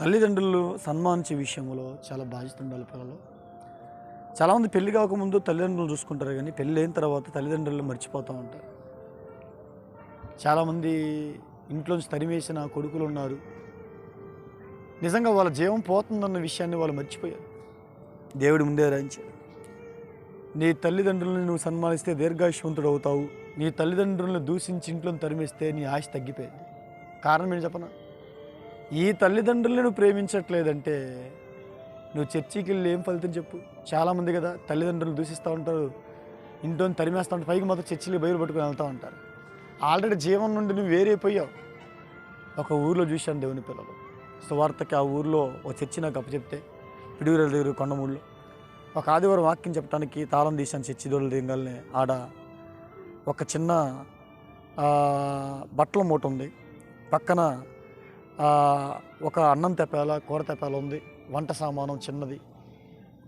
తల్లిదండ్రులు సన్మానించే విషయంలో చాలా బాధ్యత ఉండాలి పిల్లలు. చాలామంది పెళ్ళి కాకముందు తల్లిదండ్రులు చూసుకుంటారు కానీ పెళ్ళి అయిన తర్వాత తల్లిదండ్రులు మర్చిపోతూ ఉంటారు. చాలామంది ఇంట్లోంచి తరిమేసిన కొడుకులు ఉన్నారు. నిజంగా వాళ్ళ జీవం పోతుందన్న విషయాన్ని వాళ్ళు మర్చిపోయారు. దేవుడి ముందే రాయించారు. నీ తల్లిదండ్రులను నువ్వు సన్మానిస్తే దీర్ఘాయుషవంతుడు అవుతావు. నీ తల్లిదండ్రులను దూషించి ఇంట్లో తరిమేస్తే నీ ఆశ తగ్గిపోయింది. కారణం ఏంటి చెప్పనా? ఈ తల్లిదండ్రులను నువ్వు ప్రేమించట్లేదంటే నువ్వు చర్చికి వెళ్ళి ఏం ఫలితం చెప్పు? చాలామంది కదా తల్లిదండ్రులు దూషిస్తూ ఉంటారు. ఇంట్లో తరిమేస్తూ ఉంటారు. పైకి మాత్రం చర్చికి బయలు పట్టుకొని వెళ్తూ ఉంటారు. ఆల్రెడీ జీవం నుండి నువ్వు వేరైపోయావు ఒక ఊర్లో చూశాను దేవుని పిల్లలు. సువార్తకి ఆ ఊర్లో ఒక చర్చి నాకు అప్పచెప్తే పిడుగుల దగ్గర కొండమూడిలో ఒక ఆదివారం వాక్యం చెప్పడానికి తాళం తీశాను చర్చి దోళ్ళు దిగలనే. ఆడ ఒక చిన్న బట్టల మూట ఉంది. పక్కన ఒక అన్నం తెప్పాల కూర తెప్పాల ఉంది. వంట సామానం చిన్నది.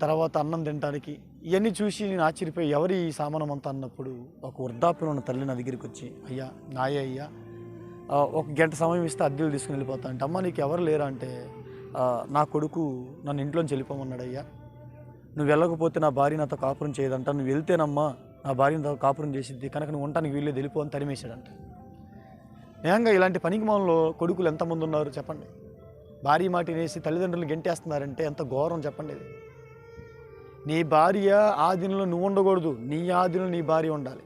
తర్వాత అన్నం తినడానికి ఇవన్నీ చూసి నేను ఆశ్చర్యపోయి ఎవరి ఈ సామానం అంతా అన్నప్పుడు ఒక వృద్ధాప్యం ఉన్న తల్లి నా దగ్గరికి వచ్చి అయ్యా నాయే అయ్యా ఒక గంట సమయం ఇస్తే అద్దెలు తీసుకుని వెళ్ళిపోతా అంటే అమ్మ నీకు ఎవరు లేరా? అంటే నా కొడుకు నన్ను ఇంట్లోంచి వెళ్ళిపోమన్నాడు అయ్యా. నువ్వు వెళ్ళకపోతే నా భార్య నాతో కాపురం చేయదంట. నువ్వు వెళ్తేనమ్మా నా భార్య నాతో కాపురం చేసిద్ది. కనుక నువ్వు ఉండటానికి వీళ్ళే వెళ్ళిపో అని తరిమేశాడంట. నిజంగా ఇలాంటి పనికి మనలో కొడుకులు ఎంతమంది ఉన్నారు చెప్పండి? భార్య మాటినేసి తల్లిదండ్రులు గెంటేస్తున్నారంటే ఎంత ఘోరం చెప్పండి ఇది. నీ భార్య ఆధీనంలో నువ్వు ఉండకూడదు. నీ ఆధీనంలో నీ భార్య ఉండాలి.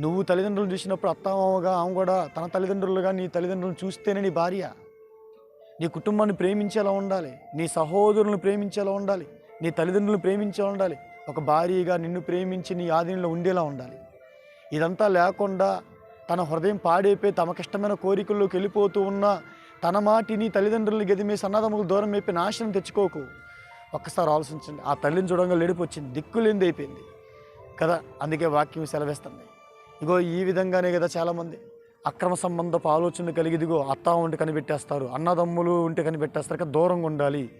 నువ్వు తల్లిదండ్రులు చూసినప్పుడు అత్తమామగా ఆమె కూడా తన తల్లిదండ్రులుగా నీ తల్లిదండ్రులను చూస్తేనే నీ భార్య. నీ కుటుంబాన్ని ప్రేమించేలా ఉండాలి. నీ సహోదరులను ప్రేమించేలా ఉండాలి. నీ తల్లిదండ్రులను ప్రేమించేలా ఉండాలి. ఒక భార్యగా నిన్ను ప్రేమించి నీ ఆధీనంలో ఉండేలా ఉండాలి. ఇదంతా లేకుండా తన హృదయం పాడైపోయి తమకిష్టమైన కోరికల్లోకి వెళ్ళిపోతూ ఉన్న తన మాటిని తల్లిదండ్రులను గదిమేసి సన్నదములకు దూరం అయిపోయి నాశనం తెచ్చుకోకు. ఒక్కసారి ఆలోచించండి. ఆ తల్లిని చూడంగా లేడిపోచ్చింది. దిక్కులేంది అయిపోయింది. కదా అందుకే వాక్యం సెలవిస్తుంది. ఇగో ఈ విధంగానే కదా చాలామంది అక్రమ సంబంధపు ఆలోచన కలిగిదిగో అత్త ఉంటే కనిపెట్టేస్తారు అన్నదమ్ములు ఉంటే కనిపెట్టేస్తారు కదా దూరంగా ఉండాలి.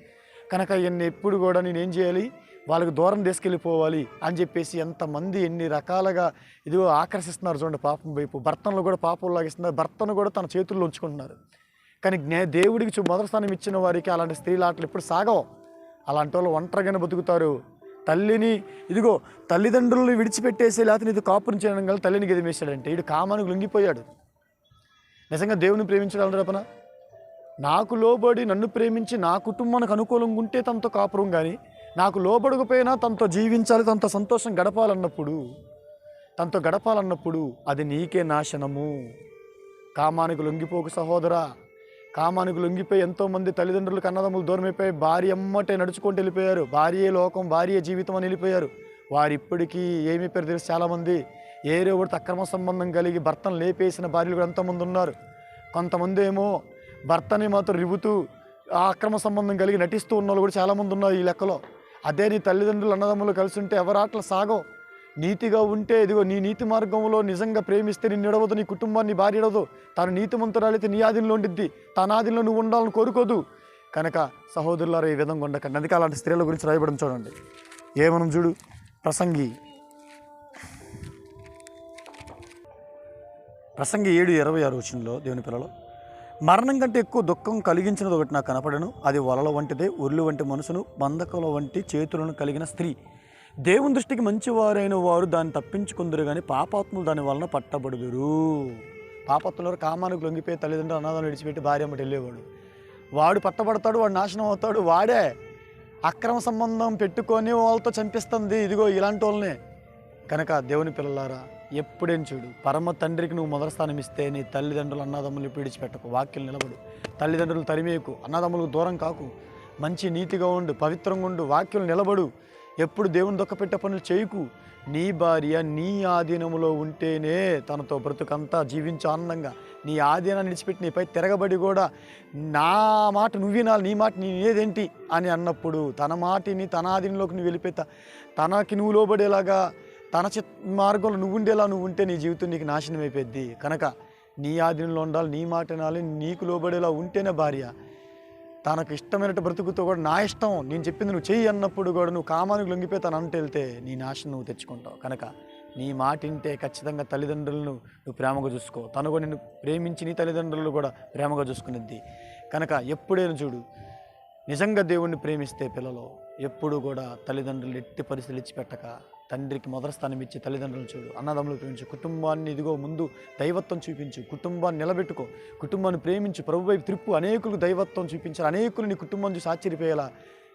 కనుక ఇవన్నీ ఎప్పుడు కూడా నేను ఏం చేయాలి? వాళ్ళకి దూరం తీసుకెళ్ళిపోవాలి అని చెప్పేసి ఎంతమంది ఎన్ని రకాలుగా ఇదిగో ఆకర్షిస్తున్నారు చూడండి పాపం వైపు. భర్తను కూడా పాపం లాగిస్తున్నారు. భర్తను కూడా తన చేతుల్లో ఉంచుకుంటున్నారు. కానీ జ్ఞా దేవుడికి మొదటి స్థానం ఇచ్చిన వారికి అలాంటి స్త్రీల ఆటలు ఇప్పుడు సాగవు. అలాంటి వాళ్ళు ఒంటరిగానే బతుకుతారు. తల్లిని ఇదిగో తల్లిదండ్రులను విడిచిపెట్టేసి లేకపోతే ఇది కాపురం చేయడం గల తల్లిని గదిమేశాడంటే ఇడు కామానికి లొంగిపోయాడు. నిజంగా దేవుని ప్రేమించగలరు రేపన? నాకు లోబడి నన్ను ప్రేమించి నా కుటుంబానికి అనుకూలంగా ఉంటే తనతో కాపురం కానీ నాకు లోబడకపోయినా తనతో జీవించాలి తనతో సంతోషం గడపాలన్నప్పుడు తనతో గడపాలన్నప్పుడు అది నీకే నాశనము. కామానికి లొంగిపోకు సహోదరా. కామానికి లొంగిపోయి ఎంతోమంది తల్లిదండ్రులు కన్నదమ్ములు దూరమైపోయి భార్య అమ్మటే నడుచుకుంటూ వెళ్ళిపోయారు. భార్యే లోకం భార్య జీవితం అని వెళ్ళిపోయారు. వారు ఇప్పటికీ ఏమి పేరు తెలుసు చాలామంది. ఏరే ఒకటి అక్రమ సంబంధం కలిగి భర్తను లేపేసిన భార్యలు కూడా ఎంతోమంది ఉన్నారు. కొంతమంది ఏమో భర్తని మాత్రం రివ్వుతూ ఆ అక్రమ సంబంధం కలిగి నటిస్తూ ఉన్న వాళ్ళు కూడా చాలామంది ఉన్నారు ఈ లెక్కలో. అదే నీ తల్లిదండ్రులు అన్నదమ్ములు కలిసి ఉంటే ఎవరాట్ల సాగో నీతిగా ఉంటే ఇదిగో నీ నీతి మార్గంలో నిజంగా ప్రేమిస్తే నిన్ను ఇడవదు నీ కుటుంబాన్ని భార్య ఇడవదు. తాను నీతిమంతురాలైతే నీ ఆధీనంలో ఉండిద్ది. తన ఆధీనంలో నువ్వు ఉండాలని కోరుకోదు. కనుక సహోదరులారా ఈ విధంగా ఉండకండి. అందుకే అలాంటి స్త్రీల గురించి రాయబడం చూడండి. ఏమనం చూడు? ప్రసంగి. ప్రసంగి ఏడు ఇరవై ఆరు వచ్చినలో దేవుని పిల్లలు. మరణం కంటే ఎక్కువ దుఃఖం కలిగించినది ఒకటి నాకు కనపడను. అది వలల వంటిదే ఉర్లు వంటి మనసును బంధకుల వంటి చేతులను కలిగిన స్త్రీ. దేవుని దృష్టికి మంచివారైన వారు దాన్ని తప్పించుకుందరు కానీ పాపాత్ములు దాని వలన పట్టబడుదురు. పాపాత్ములు కామానికి లొంగిపోయి తల్లిదండ్రులు అనాథాలు విడిచిపెట్టి భార్య అమ్మటి వెళ్ళేవాడు. వాడు పట్టబడతాడు వాడు నాశనం అవుతాడు వాడే అక్రమ సంబంధం పెట్టుకొని వాళ్ళతో చంపిస్తుంది. ఇదిగో ఇలాంటి వాళ్ళనే. కనుక దేవుని పిల్లలారా ఎప్పుడేం చూడు. పరమ తండ్రికి నువ్వు మొదటి స్థానం ఇస్తే నీ తల్లిదండ్రులు అన్నదమ్ములు పీడిచిపెట్టకు. వాక్యం నిలబడు. తల్లిదండ్రులు తరిమేయకు. అన్నదమ్ములకు దూరం కాకు. మంచి నీతిగా ఉండు పవిత్రంగా ఉండు వాక్యం నిలబడు. ఎప్పుడు దేవుని దొక్కపెట్టే పనులు చేయకు. నీ భార్య నీ ఆధీనంలో ఉంటేనే తనతో బ్రతుకంతా జీవించు ఆనందంగా. నీ ఆధీనాన్ని విడిచిపెట్టి నీపై తిరగబడి కూడా నా మాట నువ్వు వినాలి నీ మాట నీ ఏదేంటి అని అన్నప్పుడు తన మాటిని తన ఆధీనంలోకి నువ్వు వెళ్ళిపోతా. తనకి నువ్వు లోబడేలాగా తన చిత్ మార్గంలో నువ్వు ఉండేలా నువ్వు ఉంటే నీ జీవితం నీకు నాశనం అయిపోద్ది కనుక నీ ఆధీనంలో ఉండాలి నీ మాట వినాలి నీకు లోబడేలా ఉంటేనే భార్య. తనకు ఇష్టమైనట్టు బ్రతుకుతో కూడా నా ఇష్టం నేను చెప్పింది నువ్వు చెయ్యి అన్నప్పుడు కూడా నువ్వు కామానికి లొంగిపోయి తను అంటే వెళ్తే నీ నాశనం నువ్వు తెచ్చుకుంటావు. కనుక నీ మాట వింటే ఖచ్చితంగా తల్లిదండ్రులను నువ్వు ప్రేమగా చూసుకో. తను కూడా నిన్ను ప్రేమించి నీ తల్లిదండ్రులు కూడా ప్రేమగా చూసుకునిద్ది. కనుక ఎప్పుడైనా చూడు నిజంగా దేవుణ్ణి ప్రేమిస్తే పిల్లలు ఎప్పుడు కూడా తల్లిదండ్రులు ఎట్టి పరిస్థితులు ఇచ్చిపెట్టక తండ్రికి మొదటి స్థానం ఇచ్చి తల్లిదండ్రులను చూడు అన్నదమ్ములు ప్రేమించు కుటుంబాన్ని ఇదిగో ముందు దైవత్వం చూపించు కుటుంబాన్ని నిలబెట్టుకో కుటుంబాన్ని ప్రేమించు ప్రభు వైపు త్రిప్పు అనేకులకు దైవత్వం చూపించాలి అనేకులు నీ కుటుంబం చూసి ఆశ్చర్యపోయేలా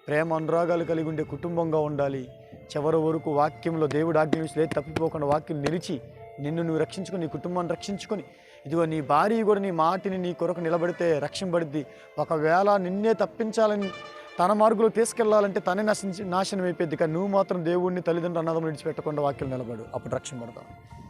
ప్రేమ అనురాగాలు కలిగి ఉండే కుటుంబంగా ఉండాలి. చివరి వరకు వాక్యంలో దేవుడు ఆజ్ఞ లేదు తప్పిపోకుండా వాక్యం నిలిచి నిన్ను నువ్వు రక్షించుకొని నీ కుటుంబాన్ని రక్షించుకొని ఇదిగో నీ భార్య కూడా నీ మాటిని నీ కొరకు నిలబడితే రక్షింపడిద్ది ఒకవేళ నిన్నే తప్పించాలని తన మార్గంలో తీసుకెళ్ళాలంటే తనే నశించి నాశనం అయిపోద్ది కానీ నువ్వు మాత్రం దేవుడిని తల్లిదండ్రులు అన్నదమ్ములు విడిచిపెట్టకుండా వాక్యం నిలబడు. అప్పుడు రక్షణ పడతావు